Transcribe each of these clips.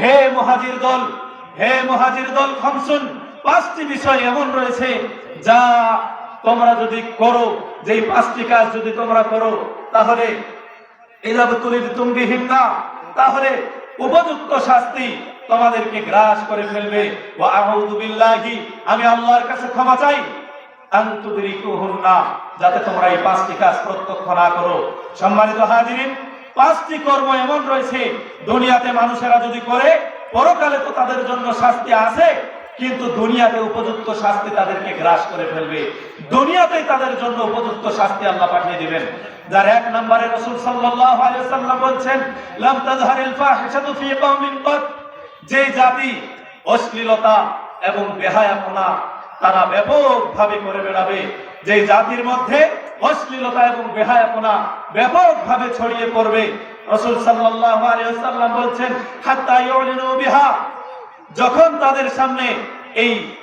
হে দল হে দল পাঁচটি বিষয় এমন রয়েছে যা তোমরা যদি করো, যেই পাঁচটি কাজ যদি তোমরা করো, তাহলে তাহলে উপযুক্ত শাস্তি তোমাদেরকে গ্রাস করে ফেলবে। আমি আল্লাহর কাছে ক্ষমা চাই। যাতে তোমরা এই পাঁচটি কাজ প্রত্যক্ষ না করো। সম্মানিত হাজিরিন পাঁচটি কর্ম এমন রয়েছে, দুনিয়াতে মানুষেরা যদি করে, পরকালে তো তাদের জন্য শাস্তি আছে, কিন্তু দুনিয়াতে উপযুক্ত শাস্তি তাদেরকে গ্রাস করে ফেলবে। দুনিয়াতেই তাদের জন্য উপযুক্ত শাস্তি আল্লাহ পাঠিয়ে দিবেন। যার এক নম্বরে রাসূল সাল্লাল্লাহু আলাইহি ওয়াসাল্লাম বলছেন, লাম তাযহারিল ফাহিশাতু ফি কওমিন যে জাতি অশ্লীলতা এবং বেহায়াপনা তারা ব্যাপকভাবে করে বেড়াবে। যে জাতির মধ্যে অশ্লীলতা এবং বেহায়াপনা ব্যাপকভাবে ছড়িয়ে পড়বে। রসুল সাল্লাল্লাহু আলাইহি ওয়াসাল্লাম বলছেন বিহা। যখন তাদের সামনে এই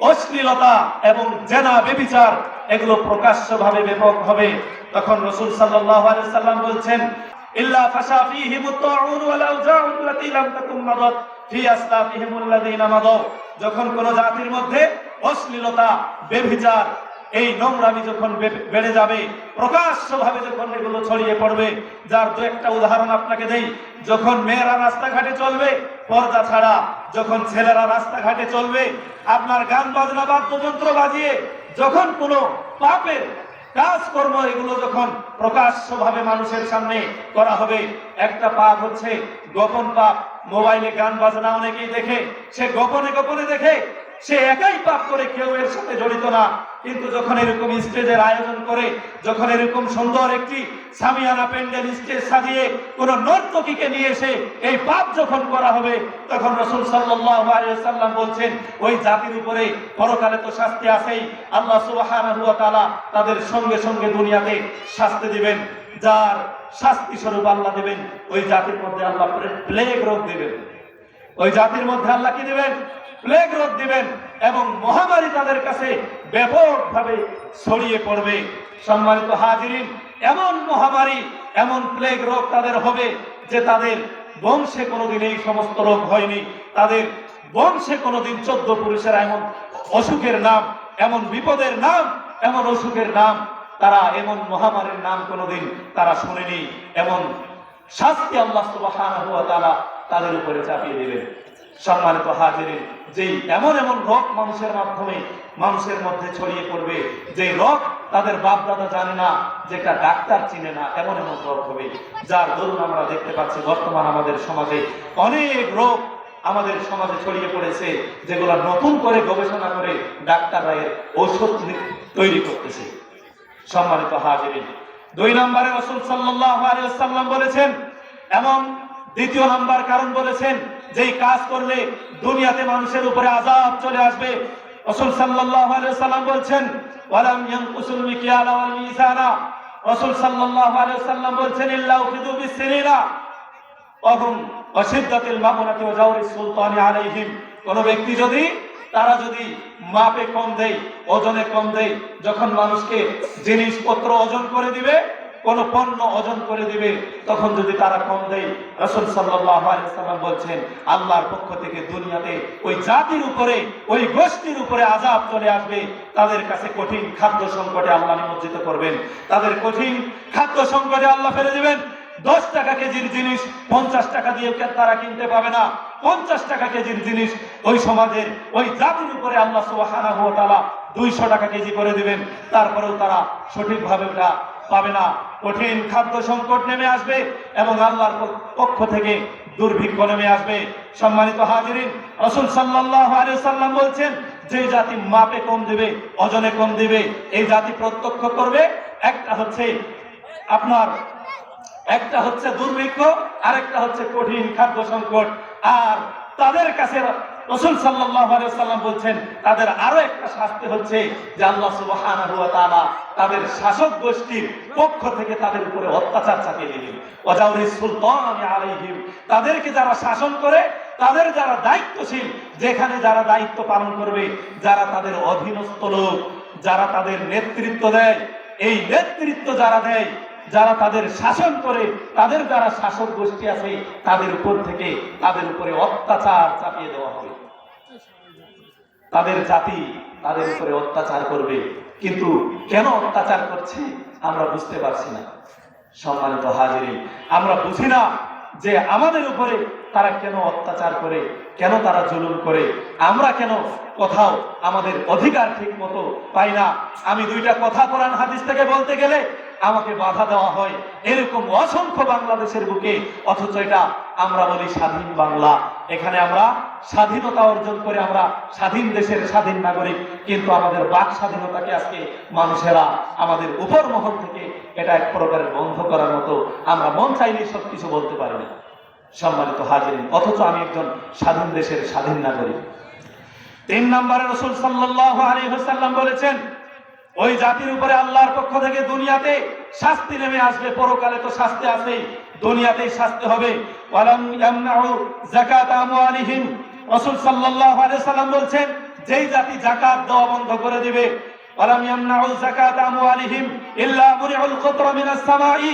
অশ্লীলতা এবং জেনা বেবিচার এগুলো প্রকাশ্যভাবে ব্যাপক হবে, তখন রসুল সাল্লাল্লাহু আলাইহি সাল্লাম বলছেন, ইল্লা ফাশা ফীহিম আত-তাউন যখন কোন জাতির মধ্যে অশ্লীলতা বেভিচার এই নোংরামি যখন বেড়ে যাবে, প্রকাশ্যভাবে যখন এগুলো ছড়িয়ে পড়বে, যার দু একটা উদাহরণ আপনাকে দেই, যখন মেয়েরা রাস্তাঘাটে চলবে, পর্দা ছাড়া যখন ছেলেরা রাস্তাঘাটে চলবে, আপনার গান বাজনা বাদ্যযন্ত্র বাজিয়ে যখন কোনো পাপের কাজকর্ম এগুলো যখন প্রকাশ্যভাবে মানুষের সামনে করা হবে, একটা পাপ হচ্ছে গোপন পাপ। মোবাইলে গান বাজনা অনেকেই দেখে, সে গোপনে গোপনে দেখে সে একাই পাপ করে কেউ এর সাথে জড়িত না। কিন্তু যখন এরকম স্টেজের আয়োজন করে, যখন এরকম সুন্দর একটি সামিয়ানা প্যান্ডেল স্টেজ সাজিয়ে কোন নর্তকীকে নিয়ে এসে এই পাপ যখন করা হবে, তখন রসুল সাল্লাম বলছেন, ওই জাতির উপরে পরকালে তো শাস্তি আছেই। আল্লাহ ওয়া তাদের সঙ্গে সঙ্গে দুনিয়াতে শাস্তি দিবেন। যার শাস্তি স্বরূপ আল্লাহ দেবেন, ওই জাতির মধ্যে আল্লাহ প্লেগ রোগ দিবেন। ওই জাতির মধ্যে আল্লাহ কি দিবেন? প্লেগ রোগ দিবেন এবং মহামারী তাদের কাছে ব্যাপকভাবে ছড়িয়ে পড়বে। সম্মানিত হাজিরিন, এমন মহামারী, এমন প্লেগ রোগ তাদের হবে যে তাদের বংশে কোনোদিন এই সমস্ত রোগ হয়নি। তাদের বংশে কোনোদিন চোদ্দ পুরুষের এমন অসুখের নাম, এমন বিপদের নাম, এমন অসুখের নাম তারা এমন মহামারীর নাম কোনোদিন তারা শুনেনি। এমন শাস্তি আল্লাহ তাআলা তাদের উপরে চাপিয়ে দেবেন। সম্মানিত হাজিরিন, যেই এমন এমন রোগ মানুষের মাধ্যমে মানুষের মধ্যে ছড়িয়ে পড়বে যে রোগ তাদের বাপ দাদা জানে না, যেটা ডাক্তার চিনে না, এমন এমন রোগ হবে, যার দরুন আমরা দেখতে পাচ্ছি বর্তমান আমাদের সমাজে অনেক রোগ আমাদের সমাজে ছড়িয়ে পড়েছে, যেগুলো নতুন করে গবেষণা করে ডাক্তাররা এর ঔষধ তৈরি করতেছে। সম্মানিত হাজিরিন, দুই নম্বরে রসুল আলাইহি ওয়াসাল্লাম বলেছেন, এমন দ্বিতীয় নাম্বার কারণ বলেছেন যেই কাজ করলে দুনিয়াতে মানুষের উপরে আযাব চলে আসবে, রসুল সাল্লাল্লাহু আলাইহি ওয়াসাল্লাম বলছেন, ওয়ালাম ইয়ানকুসুল মিকিয়ালা ওয়াল মিজানা রসুল সাল্লাল্লাহু আলাইহি ওয়াসাল্লাম বলছেন, ইল্লা উখিদু বিসসিরিনা অহম অসিদ্ধাতিল মামুনাতি ও জাওরি সুলতানি আলাইহিম। কোন ব্যক্তি যদি, তারা যদি মাপে কম দেয়, ওজনে কম দেয়, যখন মানুষকে জিনিসপত্র ওজন করে দিবে কোন পণ্য ওজন করে দিবে, তখন যদি তারা কম দেয়, রাসূল সাল্লাম বলছেন, আল্লাহর পক্ষ থেকে দুনিয়াতে ওই জাতির উপরে, ওই গোষ্ঠীর উপরে আযাব চলে আসবে। তাদের কাছে কঠিন খাদ্য সংকটে আল্লাহ নিমজ্জিত করবেন। তাদের কঠিন খাদ্য সংকটে আল্লাহ ফেলে দিবেন। দশ টাকা কেজির জিনিস, পঞ্চাশ টাকা দিয়ে তারা কিনতে পাবে না। পঞ্চাশ টাকা কেজির জিনিস, ওই সমাজের, ওই জাতির উপরে আল্লাহ সুবহানাহু ওয়া তাআলা দুইশো টাকা কেজি করে দিবেন। তারপরেও তারা সঠিকভাবে ওটা পাবে না। কঠিন খাদ্য সংকট নেমে আসবে এবং আল্লাহর পক্ষ থেকে দুর্ভিক্ষ নেমে আসবে। সম্মানিত হাজিরিন, রসুল আলাইহি সাল্লাম বলছেন, যে জাতি মাপে কম দিবে অজনে কম দিবে, এই জাতি প্রত্যক্ষ করবে। একটা হচ্ছে আপনার, একটা হচ্ছে দুর্ভিক্ষ আর একটা হচ্ছে কঠিন খাদ্য সংকট। আর তাদের কাছে রসুল সাল্লাম বলছেন, তাদের আরও একটা শাস্তি হচ্ছে যে আল্লাহ তাআলা তাদের শাসক গোষ্ঠীর পক্ষ থেকে তাদের উপরে অত্যাচার চাপিয়ে দিলেন ওয়াজাউরি সুলতান আলাইহিম, তাদেরকে যারা শাসন করে, তাদের যারা দায়িত্বশীল, যেখানে যারা দায়িত্ব পালন করবে, যারা তাদের অধীনস্থ লোক, যারা তাদের নেতৃত্ব দেয়, এই নেতৃত্ব যারা দেয় যারা তাদের শাসন করে, তাদের যারা শাসক গোষ্ঠী আছে, তাদের উপর থেকে তাদের উপরে অত্যাচার চাপিয়ে দেওয়া হবে। তাদের জাতি তাদের উপরে অত্যাচার করবে। কিন্তু কেন অত্যাচার করছে, আমরা বুঝতে পারছি না। সম্মানিত হাজিরিন, আমরা বুঝি না যে আমাদের উপরে তারা কেন অত্যাচার করে, কেন তারা জুলুম করে। আমরা কেন কোথাও আমাদের অধিকার ঠিক মতো পাই না। আমি দুইটা কথা কোরআন হাদিস থেকে বলতে গেলে আমাকে বাধা দেওয়া হয়। এরকম অসংখ্য বাংলাদেশের বুকে, অথচ এটা আমরা বলি স্বাধীন বাংলা। এখানে আমরা স্বাধীনতা অর্জন করে আমরা স্বাধীন দেশের স্বাধীন নাগরিক, কিন্তু আমাদের বাক স্বাধীনতাকে আজকে মানুষেরা আমাদের উপর মহল থেকে এটা এক প্রকারের বন্ধ করার মতো আমরা মন চাইলেই সব কিছু বলতে পারি না। সম্মানিত হাজির অথচ আমি একজন স্বাধীন দেশের স্বাধীন নাগরিক। তিন নম্বরে রসুল সাল্লাহ আলী হাসাল্লাম বলেছেন ওই জাতির উপরে আল্লাহর পক্ষ থেকে দুনিয়াতে শাস্তি নেমে আসবে, পরকালে তো শাস্তি আছেই দুনিয়াতেই শাস্তি হবে। রাসূল আলাইহি সাল্লাম বলছেন, যেই জাতি যাকাত দেওয়া বন্ধ করে দিবে, ওয়ালাম ইয়ামনাউ যাকাত আমওয়ালিহিম ইল্লা মুরিউল কুতরা মিনাস সামাই।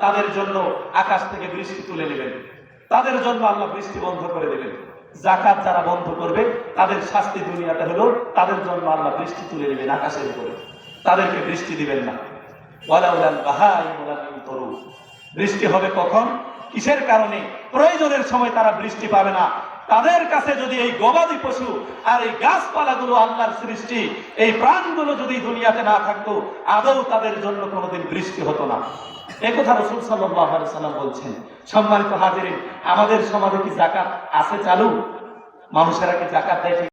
তাদের জন্য আকাশ থেকে বৃষ্টি তুলে নেবেন। তাদের জন্য আল্লাহ বৃষ্টি বন্ধ করে দেবেন। জাকাত যারা বন্ধ করবে, তাদের শাস্তি দুনিয়াতে হলো তাদের জন্য আল্লাহ বৃষ্টি তুলে নেবেন আকাশের উপরে। তাদেরকে বৃষ্টি দিবেন না। বৃষ্টি হবে কখন? কিসের কারণে? প্রয়োজনের সময় তারা বৃষ্টি পাবে না। তাদের কাছে যদি এই গবাদি পশু আর এই গাছপালাগুলো আল্লাহর সৃষ্টি, এই প্রাণগুলো যদি দুনিয়াতে না থাকতো, আদৌ তাদের জন্য কোনোদিন বৃষ্টি হতো না। এ রসুল সাল্লাম বলছেন। সম্মানিত হাজিরিন, আমাদের সমাজে কি জাকাত আছে চালু? মানুষেরা কি জাকাত দেয়